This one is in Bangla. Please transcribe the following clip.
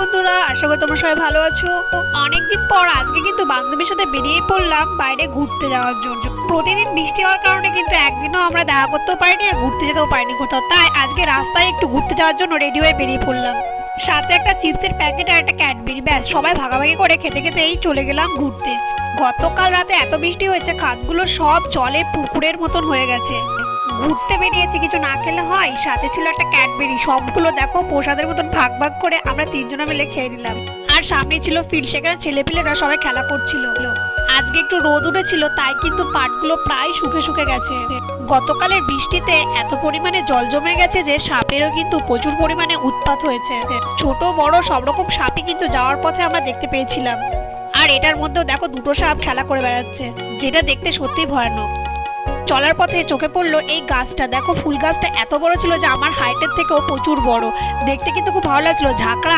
বন্ধুরা, আশা করি তোমরা সবাই ভালো আছো। অনেকদিন পর আজকে কিন্তু বান্ধবীর সাথে বেরিয়ে পড়লাম বাইরে ঘুরতে যাওয়ার জন্য। প্রতিদিন বৃষ্টি হওয়ার কারণে কিন্তু একদিনও আমরা দেখা করতেও পারিনি আর ঘুরতে যেতেও পারিনি কোথাও। তাই আজকে রাস্তায় একটু ঘুরতে যাওয়ার জন্য রেডি হয়ে বেরিয়ে পড়লাম। সাথে একটা চিপসের প্যাকেট আর একটা ক্যাডবেরি। ব্যাস, সবাই ভাগাভাগি করে খেতে খেতে এই চলে গেলাম ঘুরতে। গতকাল রাতে এত বৃষ্টি হয়েছে, খাতগুলো সব জলে পুকুরের মতন হয়ে গেছে। ঘুরতে বেরিয়েছি, কিছু না খেলে হয়? সাথে ছিল একটা ক্যাডবেরি, সবগুলো দেখো, প্রসাদের মতন ভাগ ভাগ করে আমরা তিনজনে মিলে খেয়ে নিলাম। আর সামনে ছিল ফিল্ড সেখানে ছেলেপিলেরা সবাই খেলা করছিল। আজকে একটু রোদ উঠেছিল, তাই কিন্তু পাটগুলো প্রায় শুকে শুকে গেছে। গতকালের বৃষ্টিতে এত পরিমাণে জল জমে গেছে যে সাপেরও কিন্তু প্রচুর পরিমাণে উৎপাত হয়েছে। ছোট, বড়, সব রকম সাপই কিন্তু যাওয়ার পথে আমরা দেখতে পেয়েছিলাম। আর এটার মধ্যেও দেখো দুটো সাপ খেলা করে বেড়াচ্ছে, যেটা দেখতে সত্যি ভয়ানক। চলার পথে চোখে পড়ল এই গাছটা। দেখো, ফুল গাছটা এত বড় ছিল যে আমার হাইটের থেকেও প্রচুর বড়। দেখতে কিন্তু খুব ভালো লাগছিল। ঝাঁকড়া